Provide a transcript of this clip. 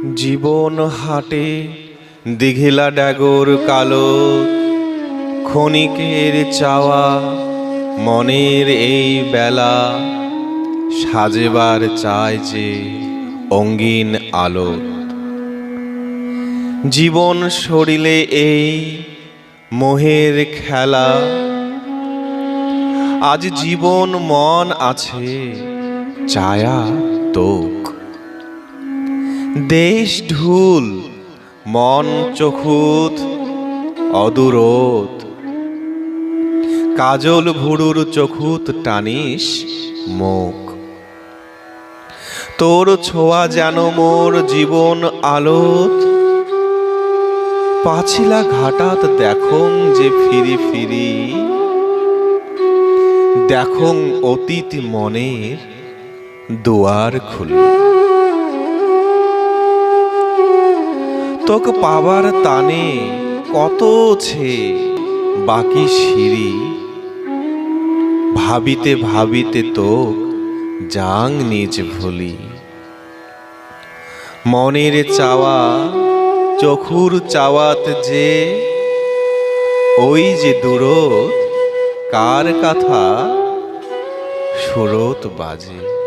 জীবন হাটে দিঘিলা ড্যাগর কালো ক্ষণিকের চাওয়া, মনের এই বেলা সাজেবার চায় যে অঙ্গিন আলো। জীবন সরিলে এই মোহের খেলা, আজ জীবন মন আছে ছায়া তোক। দেশ ঢুল, মন চখুত, অদূরত। কাজল ভুরুর চখুত টানিস মুখ। তোর ছোঁয়া যেন মোর জীবন আলোত। পাছিলা ঘাটাত দেখং যে ফিরি ফিরি। দেখং অতীত মনের দুয়ার খুলি। তোক পাবার তানে কত ছে বাকি সিঁড়ি? ভাবিতে ভাবিতে তোক যাং নিজ ভুলি। মনের চাওয়া চখুর চাওয়াত যে, ওই যে দূরত কার কথা সুরত বাজে।